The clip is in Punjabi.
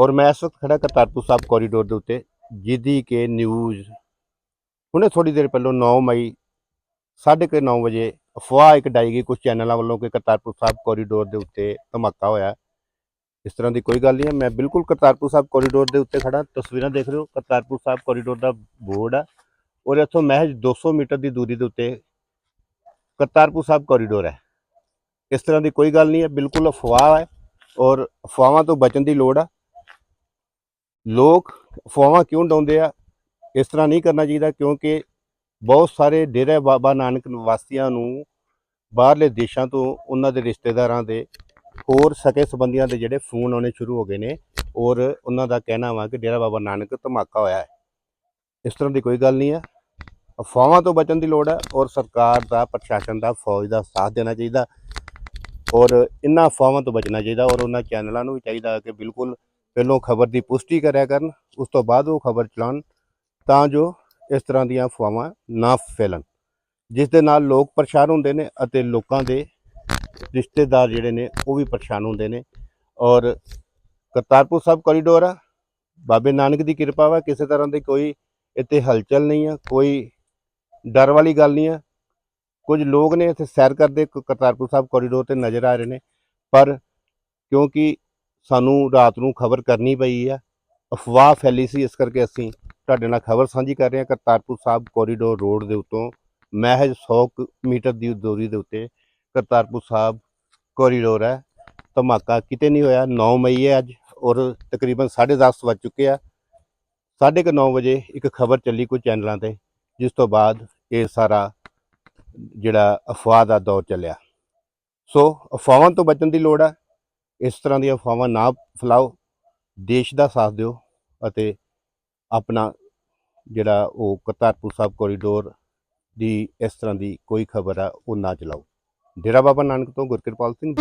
ਔਰ ਮੈਂ ਇਸ ਵਕਤ ਖੜਾ ਕਰਤਾਰਪੁਰ ਸਾਹਿਬ ਕੋਰੀਡੋਰ ਦੇ ਉੱਤੇ, ਜਿਹਦੀ ਕਿ ਨਿਊਜ਼ ਹੁਣੇ ਥੋੜੀ ਦੇਰ ਪਹਿਲਾਂ 9 ਮਈ 9:30 ਵਜੇ ਅਫਵਾਹ ਇੱਕ ਡਾਈ ਗਈ ਕੁਝ ਚੈਨਲਾਂ ਵੱਲੋਂ ਕਿ ਕਰਤਾਰਪੁਰ ਸਾਹਿਬ ਕੋਰੀਡੋਰ ਦੇ ਉੱਤੇ ਧਮਾਕਾ ਹੋਇਆ। ਇਸ ਤਰ੍ਹਾਂ ਦੀ ਕੋਈ ਗੱਲ ਨਹੀਂ ਹੈ, ਮੈਂ ਬਿਲਕੁਲ ਕਰਤਾਰਪੁਰ ਸਾਹਿਬ ਕੋਰੀਡੋਰ ਦੇ ਉੱਤੇ ਖੜਾ ਤਸਵੀਰਾਂ ਦੇਖ ਰਹੇ ਹੋ, ਕਰਤਾਰਪੁਰ ਸਾਹਿਬ ਕੋਰੀਡੋਰ ਦਾ ਬੋਰਡ ਆ ਔਰ ਇੱਥੋਂ ਮਹਿਜ 200 ਮੀਟਰ ਦੀ ਦੂਰੀ ਦੇ ਉੱਤੇ ਕਰਤਾਰਪੁਰ ਸਾਹਿਬ ਕੋਰੀਡੋਰ ਹੈ। ਇਸ ਤਰ੍ਹਾਂ ਦੀ ਕੋਈ ਗੱਲ ਨਹੀਂ ਹੈ, ਬਿਲਕੁਲ ਅਫਵਾਹ ਹੈ ਔਰ ਅਫਵਾਹਾਂ ਤੋਂ ਬਚਣ ਦੀ ਲੋੜ ਆ। ਲੋਕ ਅਫਵਾਹਾਂ ਕਿਉਂ ਡਾਉਂਦੇ ਆ? ਇਸ ਤਰ੍ਹਾਂ ਨਹੀਂ ਕਰਨਾ ਚਾਹੀਦਾ ਕਿਉਂਕਿ ਬਹੁਤ ਸਾਰੇ ਡੇਰਾ ਬਾਬਾ ਨਾਨਕ ਨਿਵਾਸੀਆਂ ਨੂੰ ਬਾਹਰਲੇ ਦੇਸ਼ਾਂ ਤੋਂ ਉਹਨਾਂ ਦੇ ਰਿਸ਼ਤੇਦਾਰਾਂ ਦੇ ਹੋਰ ਸਕੇ ਸੰਬੰਧੀਆਂ ਦੇ ਜਿਹੜੇ ਫੋਨ ਆਉਣੇ ਸ਼ੁਰੂ ਹੋ ਗਏ ਨੇ ਔਰ ਉਹਨਾਂ ਦਾ ਕਹਿਣਾ ਵਾ ਕਿ ਡੇਰਾ ਬਾਬਾ ਨਾਨਕ ਧਮਾਕਾ ਹੋਇਆ ਹੈ। ਇਸ ਤਰ੍ਹਾਂ ਦੀ ਕੋਈ ਗੱਲ ਨਹੀਂ ਹੈ ਅਫਵਾਹਾਂ ਤੋਂ ਬਚਣ ਦੀ ਲੋੜ ਹੈ ਔਰ ਸਰਕਾਰ ਦਾ, ਪ੍ਰਸ਼ਾਸਨ ਦਾ, ਫੌਜ ਦਾ ਸਾਥ ਦੇਣਾ ਚਾਹੀਦਾ ਔਰ ਇਹਨਾਂ ਅਫਵਾਹਾਂ ਤੋਂ ਬਚਣਾ ਚਾਹੀਦਾ ਔਰ ਉਹਨਾਂ ਚੈਨਲਾਂ ਨੂੰ ਵੀ ਚਾਹੀਦਾ ਕਿ ਬਿਲਕੁਲ ਪਹਿਲੋਂ ਖਬਰ ਦੀ ਪੁਸ਼ਟੀ ਕਰਿਆ ਕਰਨ, ਉਸ ਤੋਂ ਬਾਅਦ ਉਹ ਖਬਰ ਚਲਾਉਣ ਤਾਂ ਜੋ ਇਸ ਤਰ੍ਹਾਂ ਦੀਆਂ ਅਫਵਾਹਾਂ ਨਾ ਫੈਲਣ। ਜਿਸ ਦੇ ਨਾਲ ਲੋਕ ਪਰੇਸ਼ਾਨ ਹੁੰਦੇ ਨੇ ਅਤੇ ਲੋਕਾਂ ਦੇ ਰਿਸ਼ਤੇਦਾਰ ਜਿਹੜੇ ਨੇ ਉਹ ਵੀ ਪਰੇਸ਼ਾਨ ਹੁੰਦੇ ਨੇ। ਔਰ ਕਰਤਾਰਪੁਰ ਸਾਹਿਬ ਕੋਰੀਡੋਰ ਆ। ਬਾਬੇ ਨਾਨਕ ਦੀ ਕਿਰਪਾ ਵਾ, ਕਿਸੇ ਤਰ੍ਹਾਂ ਦੀ ਕੋਈ ਇੱਥੇ ਹਲਚਲ ਨਹੀਂ ਆ, ਕੋਈ ਡਰ ਵਾਲੀ ਗੱਲ ਨਹੀਂ ਆ। ਕੁਝ ਲੋਕ ਨੇ ਇੱਥੇ ਸੈਰ ਕਰਦੇ ਕ- ਕਰਤਾਰਪੁਰ ਸਾਹਿਬ ਕੋਰੀਡੋਰ ਤੇ ਨਜ਼ਰ ਆ ਰਹੇ ਨੇ। ਪਰ ਕਿਉਂਕਿ ਸਾਨੂੰ ਰਾਤ ਨੂੰ ਖਬਰ ਕਰਨੀ ਪਈ ਆ। ਅਫਵਾਹ ਫੈਲੀ ਸੀ ਇਸ ਕਰਕੇ ਅਸੀਂ ਤੁਹਾਡੇ ਨਾਲ ਖਬਰ ਸਾਂਝੀ ਕਰ ਰਹੇ ਹਾਂ ਕਰਤਾਰਪੁਰ ਸਾਹਿਬ ਕੋਰੀਡੋਰ ਰੋਡ ਦੇ ਉੱਤੋਂ ਮਹਿਜ 100 ਕੁ ਮੀਟਰ ਦੀ ਦੂਰੀ ਦੇ ਉੱਤੇ ਕਰਤਾਰਪੁਰ ਸਾਹਿਬ ਕੋਰੀਡੋਰ ਹੈ। ਧਮਾਕਾ ਕਿਤੇ ਨਹੀਂ ਹੋਇਆ 9 ਮਈ ਹੈ ਅੱਜ ਔਰ ਤਕਰੀਬਨ 10:30 ਵੱਜ ਚੁੱਕੇ ਆ। 9:30 ਵਜੇ ਇੱਕ ਖਬਰ ਚੱਲੀ ਕੋਈ ਚੈਨਲਾਂ ਤੇ, ਜਿਸ ਤੋਂ ਬਾਅਦ ਇਹ ਸਾਰਾ ਜਿਹੜਾ ਅਫਵਾਹ ਦਾ ਦੌਰ ਚੱਲਿਆ। ਸੋ ਅਫਵਾਹਾਂ ਤੋਂ ਬਚਣ ਦੀ ਲੋੜ ਹੈ। ਇਸ ਤਰ੍ਹਾਂ ਦੀਆਂ ਅਫਵਾਹਾਂ ਨਾ ਫੈਲਾਓ, ਦੇਸ਼ ਦਾ ਸਾਥ ਦਿਓ ਅਤੇ ਆਪਣਾ ਜਿਹੜਾ ਉਹ ਕਰਤਾਰਪੁਰ ਸਾਹਿਬ ਕੋਰੀਡੋਰ ਦੀ ਇਸ ਤਰ੍ਹਾਂ ਦੀ ਕੋਈ ਖਬਰ ਆ, ਉਹ ਨਾ ਚਲਾਓ। ਡੇਰਾ ਬਾਬਾ ਨਾਨਕ ਤੋਂ ਗੁਰਕਿਰਪਾਲ ਸਿੰਘ